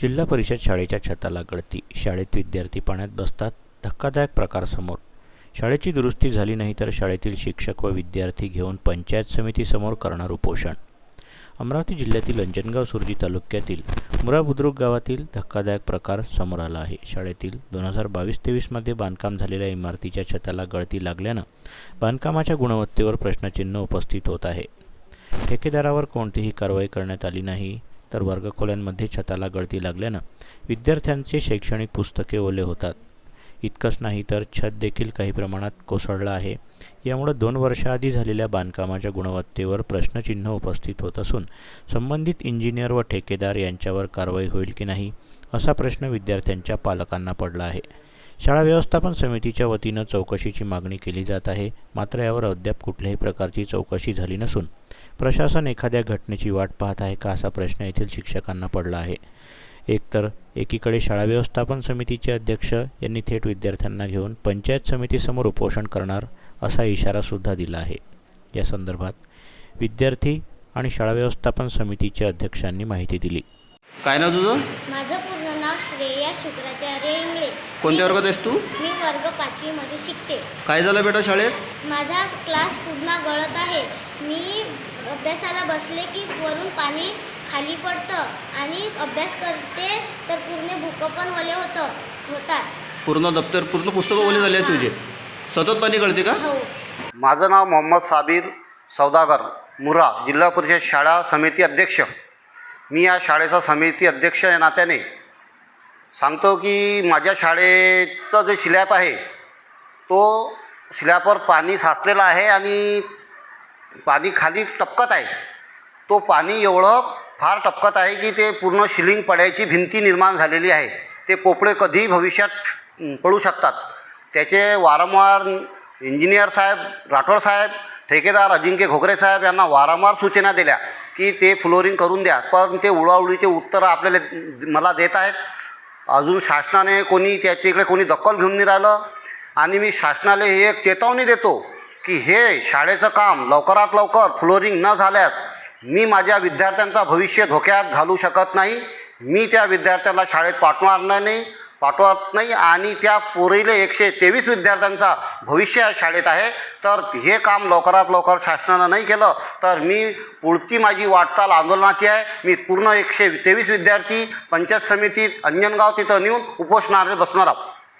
जिल्हा परिषद शाळेच्या छताला गळती. शाळेत विद्यार्थी पाण्यात बसतात. धक्कादायक प्रकार समोर. शाळेची दुरुस्ती झाली नाही तर शाळेतील शिक्षक व विद्यार्थी घेऊन पंचायत समितीसमोर करणार उपोषण अमरावती जिल्ह्यातील अंजनगाव सुरजी तालुक्यातील मुरा बुद्रुक गावातील धक्कादायक प्रकार समोर आला आहे. शाळेतील दोन हजार बावीस तेवीसमध्ये बांधकाम झालेल्या इमारतीच्या छताला गळती लागल्यानं बांधकामाच्या गुणवत्तेवर प्रश्नचिन्ह उपस्थित होत आहे. ठेकेदारावर कोणतीही कारवाई करण्यात आली नाही. तर वर्गखोल्यांमध्ये छताला गळती लागल्यानं विद्यार्थ्यांचे शैक्षणिक पुस्तके ओले होतात. इतकंच नाही तर छत देखील काही प्रमाणात कोसळलं आहे. यामुळं दोन वर्षाआधी झालेल्या बांधकामाच्या गुणवत्तेवर प्रश्नचिन्ह उपस्थित होत असून संबंधित इंजिनियर व ठेकेदार यांच्यावर कारवाई होईल की नाही असा प्रश्न विद्यार्थ्यांच्या पालकांना पडला आहे. शाळा व्यवस्थापन समितीच्या वतीनं चौकशीची मागणी केली जात आहे. मात्र यावर अद्याप कुठल्याही प्रकारची चौकशी झाली नसून प्रशासन एखाद्या घटनेची वाट पाहत आहे का असा प्रश्न येथील शिक्षकांना पडला आहे. एकतर एकीकडे शाळा व्यवस्थापन समितीचे अध्यक्ष यांनी थेट विद्यार्थ्यांना घेऊन पंचायत समितीसमोर उपोषण करणार असा इशारासुद्धा दिला आहे. या संदर्भात विद्यार्थी आणि शाळा व्यवस्थापन समितीच्या अध्यक्षांनी माहिती दिली. काय नाव तुझं? माझं पूर्ण नाव श्रेया शुक्राचार्य इंगळे. कोणत्या वर्गात आहेस तू? मी वर्ग पाचवीमध्ये शिकते. काय झालं बेटा शाळेत? माझा क्लास पूर्ण गळत आहे. मी अभ्यासाला बसले की वरून पाणी खाली पडतं आणि अभ्यास करते तर पूर्ण बुकं पण ओले होतं होतात. पूर्ण दप्तर पूर्ण पुस्तकं ओले झाले आहेत तुझे. सतत पाणी कळते का? हो. माझं नाव मोहम्मद साबीर सौदागर मुरा जिल्हा परिषद शाळा समिती अध्यक्ष. मी या शाळेचा समिती अध्यक्ष या नात्याने. सांगतो की माझ्या शाळेचं जे स्लॅब आहे तो स्लॅबवर पाणी साचलेलं आहे आणि पाणी खाली टपकत आहे. तो पाणी एवढं फार टपकत आहे की ते पूर्ण शिलिंग पडायची भिंती निर्माण झालेली आहे. ते पोपळे कधीही भविष्यात पडू शकतात. त्याचे वारंवार इंजिनियर साहेब राठोड साहेब ठेकेदार अजिंक्य घोगरे साहेब यांना वारंवार सूचना दिल्या. की ते फ्लोरिंग करून द्या. पण ते उडाउडीचे उत्तरं आपल्याला मला देत आहेत. अजून शासनाने कोणी त्याच्या इकडे कोणी दखल घेऊन नाही राहिलं. आणि मी शासनाला ही एक चेतावणी देतो की हे शाळेचं काम लवकरात लवकर फ्लोरिंग न झाल्यास मी माझ्या विद्यार्थ्यांचा भविष्य धोक्यात घालू शकत नाही. मी त्या विद्यार्थ्याला शाळेत पाठवणार नाही. पाठवत नाही आणि त्या पुरेले एकशे तेवीस विद्यार्थ्यांचा भविष्य या शाळेत आहे. तर हे काम लवकरात लवकर शासनानं नाही केलं तर मी पुढची माझी वाटचाल आंदोलनाची आहे. मी पूर्ण एकशे तेवीस विद्यार्थी पंचायत समितीत अंजनगाव तिथं नेऊन उपोषणारे बसणार आहोत.